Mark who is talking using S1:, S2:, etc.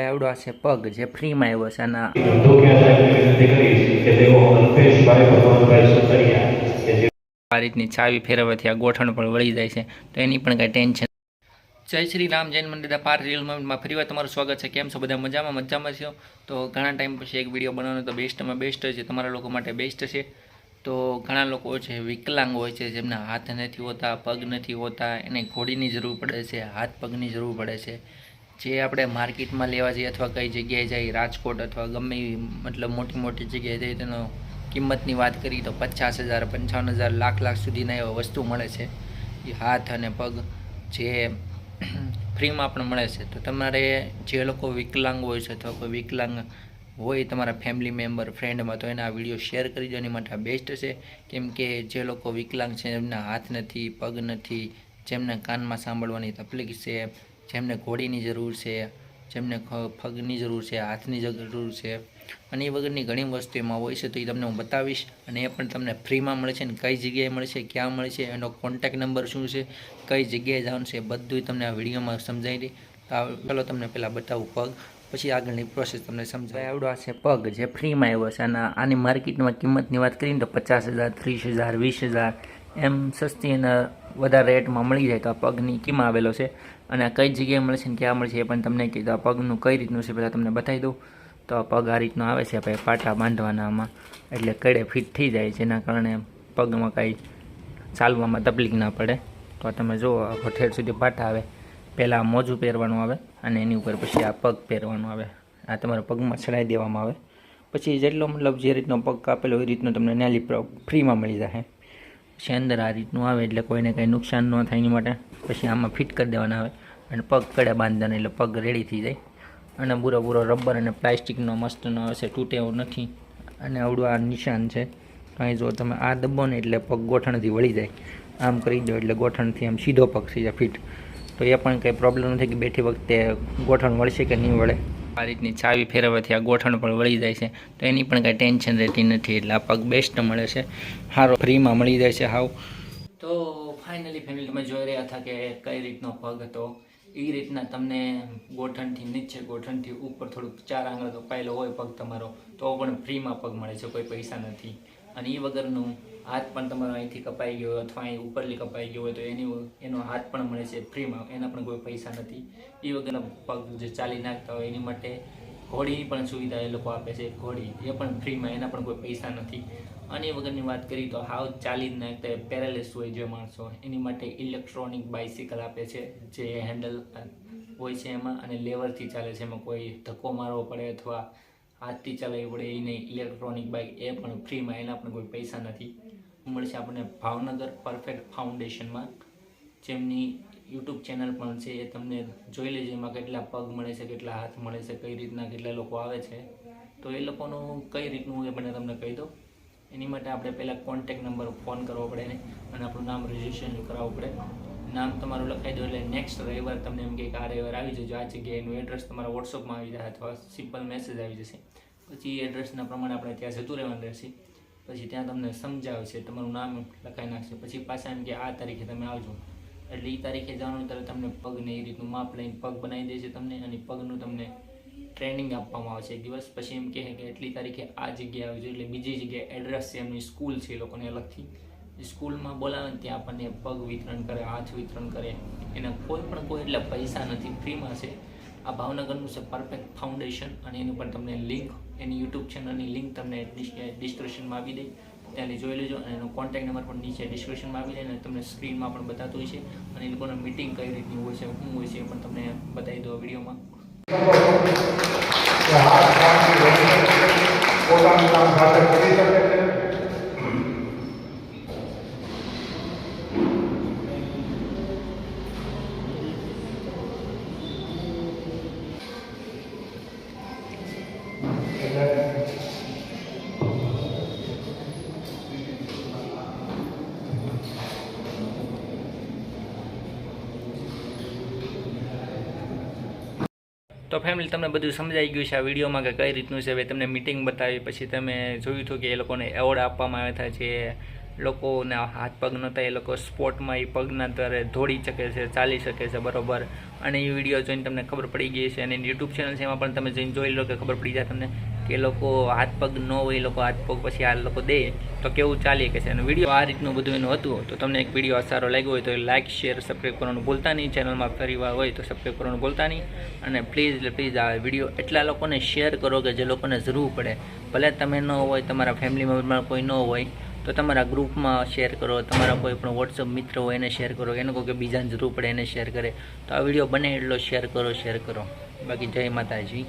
S1: આવડો છે પગ જે ફ્રીમાં આવ્યો છે
S2: જે
S1: આ રીતની ચાવી ફેરવવાથી આ ગોઠણ પણ વળી જાય છે. તો એની પણ કાંઈ ટેન્શન જય શ્રી રામ જૈન મંદિર પાર રીલ મોમેન્ટમાં ફરી વાર તમારું સ્વાગત છે. કેમ છો બધા? મજામાં? મજામાં છો? તો ઘણા ટાઈમ પછી એક વીડિયો બનાવવાનો તો બેસ્ટમાં બેસ્ટ છે. તમારા લોકો માટે બેસ્ટ છે. તો ઘણા લોકો છે વિકલાંગ હોય છે જેમના હાથ નથી હોતા પગ નથી હોતા એને ઘોડીની જરૂર પડે છે હાથ પગની જરૂર પડે છે. જે આપણે માર્કેટમાં લેવા જઈએ અથવા કઈ જગ્યાએ જઈએ, રાજકોટ અથવા ગમે એવી મતલબ મોટી મોટી જગ્યાએ જઈએ, તેનો કિંમતની વાત કરીએ તો પચાસ હજાર, પંચાવન હજાર, લાખ લાખ સુધીના એવા વસ્તુ મળે છે. એ હાથ અને પગ જે ફ્રીમાં પણ મળે છે. તો તમારે જે લોકો વિકલાંગ હોય છે અથવા કોઈ વિકલાંગ હોય તમારા ફેમિલી મેમ્બર, ફ્રેન્ડમાં, તો એને આ વીડિયો શેર કરી દો. એની માટે બેસ્ટ છે. કેમ કે જે લોકો વિકલાંગ છે, એમના હાથ નથી, પગ નથી, જેમના કાનમાં સાંભળવાની તકલીફ છે જેમને ઘોડીની જરૂર છે, જેમને પગની જરૂર છે, હાથની જરૂર છે અને એ વગરની ઘણી વસ્તુ એમાં હોય છે, તો એ તમને હું બતાવીશ અને એ પણ તમને ફ્રીમાં મળે છે અને કઈ જગ્યાએ મળે છે, ક્યાં મળે છે, એનો કોન્ટેક્ટ નંબર શું છે, કઈ જગ્યાએ જવાનું છે બધું તમને આ વિડીયોમાં સમજાવી દઈ તો ચાલો તમને પહેલાં બતાવું પગ, પછી આગળની પ્રોસેસ તમને સમજાય આવડો આ છે પગ, જે ફ્રીમાં આવ્યો છે અને આની માર્કેટમાં કિંમતની વાત કરીને તો પચાસ હજાર, ત્રીસ હજાર, વીસ હજાર એમ સસ્તી અને વધારે રેટમાં મળી જાય તો આ પગની કિંમત આવેલો છે? અને આ કઈ જગ્યાએ મળશે ને ક્યાં મળશે એ પણ તમને કીધું. આ પગનું કઈ રીતનું છે પહેલાં તમને બતાવી દઉં. તો આ પગ આ રીતનો આવે છે આપણે પાટા બાંધવાના આમાં. એટલે કડે ફિટ થઈ જાય જેના કારણે પગમાં કાંઈ ચાલવામાં તકલીફ ના પડે. તો તમે જુઓ, આ ઠેર સુધી પાટા આવે. પહેલાં મોજું પહેરવાનું આવે અને એની ઉપર પછી આ પગ પહેરવાનું આવે. આ તમારા પગમાં ચડાવી દેવામાં આવે. પછી જેટલો મતલબ જે રીતનો પગ કાપેલો એ રીતનો તમને નેલી ફ્રીમાં મળી જાય. અંદર આ રીતનું આવે એટલે કોઈને કંઈ નુકસાન ન થાય એની માટે. પછી આમાં ફિટ કરી દેવાના આવે. અને પગ કડે બાંધવાના એટલે પગ રેડી થઈ જાય. અને બુરો બુરો રબર અને પ્લાસ્ટિકનો મસ્તનો હશે છે, તૂટે એવું નથી. અને આવડું આ નિશાન છે. કાંઈ જો તમે આ દબો ને એટલે પગ ગોઠણથી વળી જાય. આમ કરી દો એટલે ગોઠણથી આમ સીધો પગ થઈ જાય ફિટ. તો એ પણ કંઈ પ્રોબ્લેમ નથી કે બેઠી વખતે ગોઠણ વળશે કે નહીં વળે. આ રીતની ચાવી ફેરવવાથી આ ગોઠણ પણ વળી જાય છે. તો એની પણ કાંઈ ટેન્શન રહેતી નથી એટલે આ પગ બેસ્ટ મળે છે. સારો ફ્રીમાં મળી જાય છે હાવ. તો ફાઇનલી ફેમિલી તમે જોઈ રહ્યા હતા કે કઈ રીતનો પગ હતો. એ રીતના તમને ગોઠણથી નીચે ગોઠણથી ઉપર થોડુંક ચાર આંગળ પાયેલો હોય પગ તમારો, તો પણ ફ્રીમાં પગ મળે છે, કોઈ પૈસા નથી. અને એ વગરનું હાથ પણ તમારો અહીંથી કપાઈ ગયો અથવા અહીં ઉપરથી કપાઈ ગયો હોય તો એની એનો હાથ પણ મળે છે ફ્રીમાં એના પણ કોઈ પૈસા નથી. એ વગરના પગ જે ચાલી નાખતા હોય એની માટે ઘોડીની પણ સુવિધા એ લોકો આપે છે. ઘોડી એ પણ ફ્રીમાં એના પણ કોઈ પૈસા નથી. અને વગરની વાત કરીએ તો હાવ ચાલી જ નાખતા પેરેલેસ હોય જે માણસો. એની માટે ઇલેક્ટ્રોનિક બાઇસિકલ આપે છે, જે હેન્ડલ હોય છે એમાં અને લેવરથી ચાલે છે. એમાં કોઈ ધક્કો મારવો પડે અથવા હાથથી ચલાવવી પડે એ નહીં ઇલેક્ટ્રોનિક બાઇક એ પણ ફ્રીમાં એના પણ કોઈ પૈસા નથી. મળશે આપણને ભાવનગર પરફેક્ટ ફાઉન્ડેશનમાં જેમની યુટ્યુબ ચેનલ પણ છે, એ તમને જોઈ લેજો એમાં કેટલા પગ મળે છે, કેટલા હાથ મળે છે, કઈ રીતના કેટલા લોકો આવે છે. તો એ લોકોનું કઈ રીતનું એ મને તમને કહી દો એની માટે આપણે પહેલાં કોન્ટેક નંબર ફોન કરવો પડે ને અને આપણું નામ રજિસ્ટ્રેશન કરાવવું પડે. નામ તમારું લખાઈ દો એટલે નેક્સ્ટ રવિવાર તમને એમ કે આ રવિવાર આવી જજો. આ જગ્યાએ એનું એડ્રેસ તમારા વોટ્સઅપમાં આવી જાય અથવા સિમ્પલ મેસેજ આવી જશે. પછી એડ્રેસના પ્રમાણે આપણે ત્યાં જતું રહેવાનું રહેશે. પછી ત્યાં તમને સમજાવશે, તમારું નામ લખાઈ નાખશે. પછી પાછા એમ કે આ તારીખે તમે આવજો. એટલે એ તારીખે જવાનું ત્યારે તમને પગને એ રીતનું માપ લઈને પગ બનાવી દેશે તમને અને પગનું તમને ટ્રેનિંગ આપવામાં આવશે. એક દિવસ પછી એમ કહે કે એટલી તારીખે આ જગ્યાએ આવજો એટલે બીજી જગ્યાએ એડ્રેસ છે એમની સ્કૂલ છે એ લોકોને અલગથી. સ્કૂલમાં બોલાવે ત્યાં આપણને પગ વિતરણ કરે, હાથ વિતરણ કરે. એના કોઈ પણ કોઈ એટલે પૈસા નથી, ફ્રીમાં છે. આ ભાવનગરનું છે પરફેક્ટ ફાઉન્ડેશન અને એની પર તમને લિંક એની યુટ્યુબ ચેનલની લિંક તમને ડિસ્ક્રિપ્શનમાં આપી દઈ. ત્યાંથી જોઈ લેજો અને એનો કોન્ટેક્ટ નંબર પણ નીચે ડિસ્ક્રિપ્શનમાં આપી દે અને તમને સ્ક્રીનમાં પણ બતાતું હોય છે. અને એ લોકોની મિટિંગ કઈ રીતની હોય છે, શું હોય છે એ પણ તમને બતાવી દો વિડીયોમાં.
S3: પોતાનું કામ સાથે કરી શકે.
S1: તો ફેમિલી તમને બધું સમજાઈ ગયું છે આ વિડીયોમાં કે કઈ રીતનું છે? હવે તમને મિટિંગ બતાવી, પછી તમે જોયું હતું કે એ લોકોને એવોર્ડ આપવામાં આવ્યા હતા જે લોકોના હાથ પગ નહોતા, એ લોકો સ્પોર્ટમાં એ પગના દ્વારા દોડી શકે છે, ચાલી શકે છે, બરોબર. અને એ વીડિયો જોઈને તમને ખબર પડી ગઈ છે અને યુટ્યુબ ચેનલ છે એમાં પણ તમે જઈને જોઈ લો કે ખબર પડી જાય તમને કે લોકો હાથ પગ ન હોય લોકો હાથ પગ પછી આ લોકો દે, તો કેવું ચાલી શકે છે? અને વીડિયો આ રીતનું બધું એનું હતું, તો તમને એક વીડિયો સારો લાગ્યો હોય તો લાઇક શેર સબસ્ક્રાઈબ કરવાનું ભૂલતા નહીં. ચેનલમાં ફરી હોય તો સબસ્ક્રાઈબ કરવાનું ભૂલતા નહીં. અને પ્લીઝ એટલે પ્લીઝ આ વીડિયો એટલા લોકોને શેર કરો કે જે લોકોને જરૂર પડે. ભલે તમે ન હોય, તમારા ફેમિલી મેમ્બરમાં કોઈ ન હોય, તો તમારા ગ્રુપમાં શેર કરો. તમારા કોઈ પણ વોટ્સઅપ મિત્ર હોય, એને શેર કરો. એને કહો કે બીજાને જરૂર પડે, એને શેર કરે. તો આ વીડિયો બને એટલો શેર કરો શેર કરો. બાકી જય માતાજી.